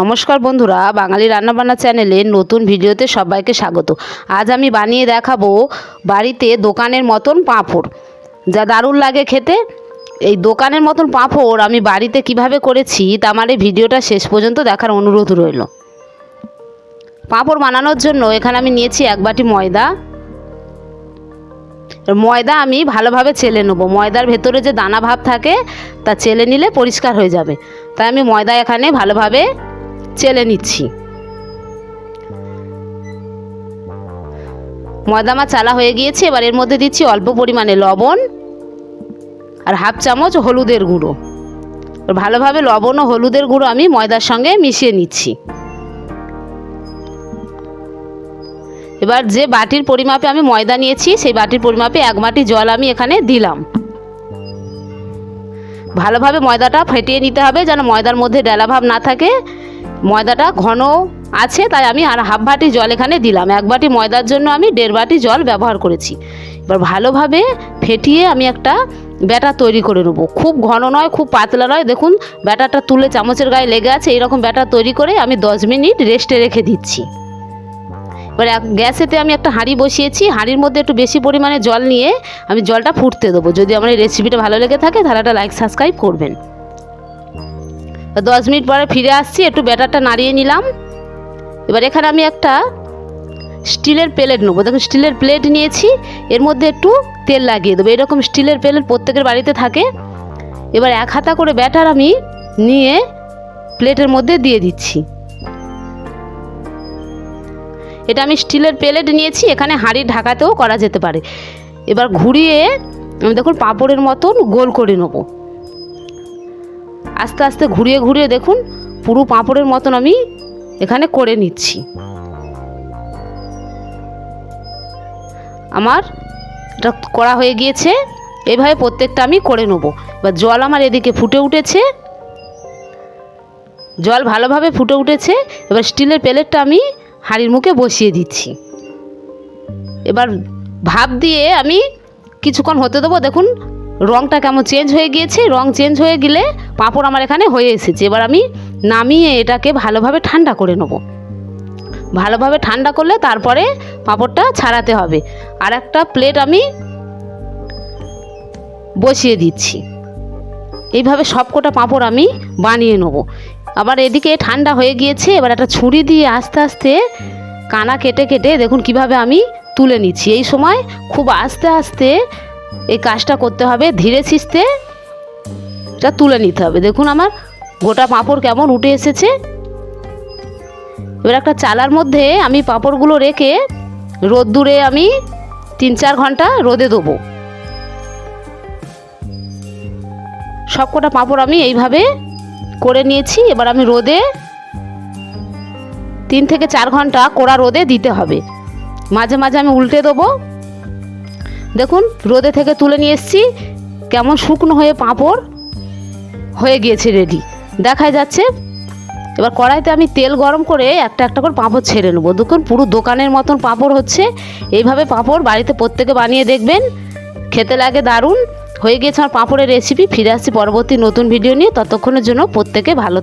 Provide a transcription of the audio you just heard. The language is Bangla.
নমস্কার বন্ধুরা, বাঙালি রান্নাবান্না চ্যানেলে নতুন ভিডিওতে সবাইকে স্বাগত। আজ আমি বানিয়ে দেখাবো বাড়িতে দোকানের মতন পাঁপড়। যা দারুণ লাগে খেতে। এই দোকানের মতন পাঁপড় আমি বাড়িতে কীভাবে করেছি, তা আমার এই ভিডিওটা শেষ পর্যন্ত দেখার অনুরোধ রইল। পাঁপড় বানানোর জন্য এখানে আমি নিয়েছি এক বাটি ময়দা। ময়দা আমি ভালোভাবে চেলে নেব। ময়দার ভেতরে যে দানা ভাব থাকে, তা চেলে নিলে পরিষ্কার হয়ে যাবে। তাই আমি ময়দা এখানে ভালোভাবে চেলে নিচ্ছি। ময়দা আমার চালা হয়ে গিয়েছে, এবার এর মধ্যে দিচ্ছি অল্প পরিমাণে লবণ আর হাফ চামচ হলুদের গুঁড়ো। ভালোভাবে লবণ ও হলুদের গুঁড়ো আমি ময়দার সঙ্গে মিশিয়ে নিচ্ছি। এবার যে বাটির পরিমাপে আমি ময়দা নিয়েছি, সেই বাটির পরিমাপে এক বাটি জল আমি এখানে দিলাম। ভালোভাবে ময়দাটা ফেটিয়ে নিতে হবে যেন ময়দার মধ্যে ডেলাভাব না থাকে। ময়দাটা ঘন আছে, তাই আমি আর হাফ বাটি জল এখানে দিলাম। এক বাটি ময়দার জন্য আমি দেড় বাটি জল ব্যবহার করেছি। এবার ভালোভাবে ফেটিয়ে আমি একটা ব্যাটার তৈরি করে নেব। খুব ঘন নয়, খুব পাতলা নয়। দেখুন, ব্যাটারটা তুলে চামচের গায়ে লেগে আছে, এইরকম ব্যাটার তৈরি করে আমি দশ মিনিট রেস্টে রেখে দিচ্ছি। এবার এক গ্যাসেতে আমি একটা হাঁড়ি বসিয়েছি। হাঁড়ির মধ্যে একটু বেশি পরিমাণে জল নিয়ে আমি জলটা ফুটতে দেবো। যদি আমার এই রেসিপিটা ভালো লেগে থাকে, তাহলে একটা লাইক সাবস্ক্রাইব করবেন। দশ মিনিট পরে ফিরে আসছি, একটু ব্যাটারটা নাড়িয়ে নিলাম। এবার এখানে আমি একটা স্টিলের প্লেট নেব। দেখুন, স্টিলের প্লেট নিয়েছি, এর মধ্যে একটু তেল লাগিয়ে দেবো। এরকম স্টিলের প্লেট প্রত্যেকের বাড়িতে থাকে। এবার এক হাতা করে ব্যাটার আমি নিয়ে প্লেটের মধ্যে দিয়ে দিচ্ছি। এটা আমি স্টিলের প্লেট নিয়েছি, এখানে হাঁড়ির ঢাকাতেও করা যেতে পারে। এবার ঘুরিয়ে আমি দেখুন পাঁপড়ের মতন গোল করে নেব। আস্তে আস্তে ঘুরিয়ে ঘুরিয়ে দেখুন, পুরো পাঁপড়ের মতন আমি এখানে করে নিচ্ছি। আমার এটা করা হয়ে গিয়েছে এইভাবে প্রত্যেকটা আমি করে নেব। এবার জল আমার এদিকে ফুটে উঠেছে। জল ভালোভাবে ফুটে উঠেছে, এবার স্টিলের প্লেটটা আমি হাঁড়ির মুখে বসিয়ে দিচ্ছি। এবার ভাপ দিয়ে আমি কিছুক্ষণ হতে দেবো, দেখুন রঙটা কেমন চেঞ্জ হয়ে গিয়েছে, রং চেঞ্জ হয়ে গেলে পাঁপড় আমার এখানে হয়ে এসেছে। এবার আমি নামিয়ে এটাকে ভালোভাবে ঠান্ডা করে নেব। ভালোভাবে ঠান্ডা করলে তারপরে পাঁপড়টা ছাড়াতে হবে। আর একটা প্লেট আমি বসিয়ে দিচ্ছি। এইভাবে সবকটা পাঁপড় আমি বানিয়ে নেব। আবার এদিকে ঠান্ডা হয়ে গিয়েছে, এবার একটা ছুরি দিয়ে আস্তে আস্তে কানা কেটে কেটে দেখুন কীভাবে আমি তুলে নিচ্ছি। এই সময় খুব আস্তে আস্তে এই কাজটা করতে হবে, ধীরে সিস্তে এটা তুলে নিতে হবে। দেখুন আমার গোটা পাঁপড় কেমন উঠে এসেছে। এবার একটা চালার মধ্যে আমি পাঁপড়গুলো রেখে রোদ্দুরে আমি তিন চার ঘণ্টা রোদে দেবো। সবকটা পাঁপড় আমি এইভাবে করে নিয়েছি। এবার আমি রোদে তিন থেকে চার ঘণ্টা কোড়া রোদে দিতে হবে। মাঝে মাঝে আমি উল্টে দেবো। দেখুন, রোদে থেকে তুলে নিয়ে এসেছি। কেমন শুকনো হয়ে পাঁপড় হয়ে গিয়েছে রেডি দেখা যাচ্ছে, এবার কড়াইতে আমি তেল গরম করে একটা একটা করে পাঁপড় ছেড়ে নেব। দেখুন, পুরো দোকানের মতন পাঁপড় হচ্ছে। এইভাবে পাঁপড় বাড়িতে প্রত্যেকে বানিয়ে দেখবেন। খেতে লাগে দারুণ। হয়ে গিয়েছে আমার পাঁপড়ের রেসিপি ফিরে আসছি পরবর্তী নতুন ভিডিও নিয়ে। ততক্ষণের জন্য প্রত্যেকে ভালো